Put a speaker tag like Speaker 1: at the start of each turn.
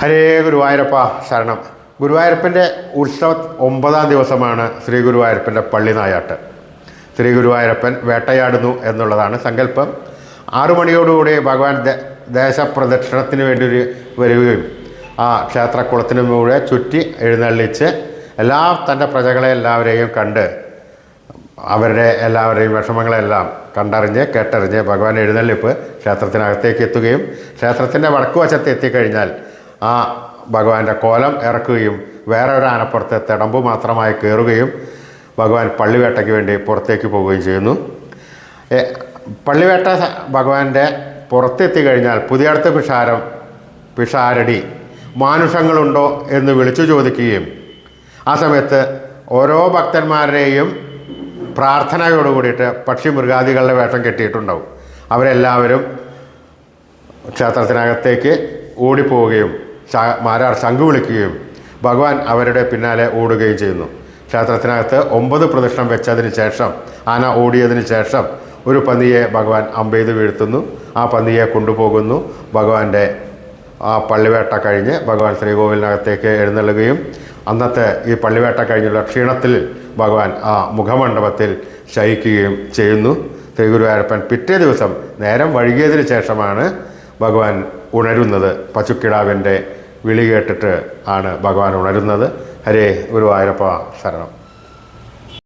Speaker 1: ഹരേ ഗുരുവായൂരപ്പ ശരണം. ഗുരുവായൂരപ്പന്റെ ഉത്സവ ഒമ്പതാം ദിവസമാണ് ശ്രീ ഗുരുവായൂരപ്പന്റെ പള്ളിനായാട്ട് ശ്രീ ഗുരുവായൂരപ്പൻ വേട്ടയാടുന്നു എന്നുള്ളതാണ് സങ്കല്പം. ആറു മണിയോടുകൂടി ഭഗവാൻ ദേശപ്രദക്ഷിണത്തിന് വേണ്ടി ഒരു വരികയും ആ ക്ഷേത്രക്കുളത്തിന് മുഴുവൻ ചുറ്റി എഴുന്നള്ളിച്ച് എല്ലാ തന്റെ പ്രജകളെ എല്ലാവരെയും കണ്ട് അവരുടെ എല്ലാവരുടെയും വിഷമങ്ങളെല്ലാം കണ്ടറിഞ്ഞ് കേട്ടറിഞ്ഞ് ഭഗവാൻ എഴുന്നള്ളിപ്പ് ക്ഷേത്രത്തിനകത്തേക്ക് എത്തുകയും ക്ഷേത്രത്തിന്റെ വടക്കുവശത്ത് എത്തിക്കഴിഞ്ഞാൽ ആ ഭഗവാന്റെ കോലം ഇറക്കുകയും വേറെ ഒരു ആനപ്പുറത്തെ തിടമ്പ് മാത്രമായി കയറുകയും ഭഗവാൻ പള്ളിവേട്ടയ്ക്ക് വേണ്ടി പുറത്തേക്ക് പോവുകയും ചെയ്യുന്നു. പള്ളിവേട്ട ഭഗവാന്റെ പുറത്തെത്തി കഴിഞ്ഞാൽ പുതിയടത്ത് പിഷാരം പിഷാരടി മാനുഷങ്ങളുണ്ടോ എന്ന് വിളിച്ചു ചോദിക്കുകയും ആ സമയത്ത് ഓരോ ഭക്തന്മാരുടെയും പ്രാർത്ഥനയോട് കൂടിയിട്ട് പക്ഷി മൃഗാദികളുടെ വേഷം കെട്ടിയിട്ടുണ്ടാവും. അവരെല്ലാവരും ക്ഷേത്രത്തിനകത്തേക്ക് ഓടിപ്പോവുകയും മാരാർ ശംഖു വിളിക്കുകയും ഭഗവാൻ അവരുടെ പിന്നാലെ ഓടുകയും ചെയ്യുന്നു. ക്ഷേത്രത്തിനകത്ത് ഒമ്പത് പ്രദക്ഷിണം വെച്ചതിന് ശേഷം ആന ഓടിയതിന് ശേഷം ഒരു പന്നിയെ ഭഗവാൻ അമ്പെയ്ത് വീഴ്ത്തുന്നു. ആ പന്നിയെ കൊണ്ടുപോകുന്നു. ഭഗവാന്റെ ആ പള്ളിവേട്ട കഴിഞ്ഞ് ഭഗവാൻ ശ്രീകോവിലിനകത്തേക്ക് എഴുന്നള്ളുകയും അന്നത്തെ ഈ പള്ളിവേട്ട കഴിഞ്ഞുള്ള ക്ഷീണത്തിൽ ഭഗവാൻ ആ മുഖമണ്ഡപത്തിൽ ശയിക്കുകയും ചെയ്യുന്നു. ശ്രീ ഗുരുവായൂരപ്പൻ പിറ്റേ ദിവസം നേരം വഴുകിയതിന് ശേഷമാണ് ഭഗവാൻ ഉണരുന്നത് പശുക്കിടാവിന്റെ വിളി കേട്ടിട്ട് ആണ് ഭഗവാൻ ഉണരുന്നത്. ഹരേ ഗുരുവായൂരപ്പ ശരണം.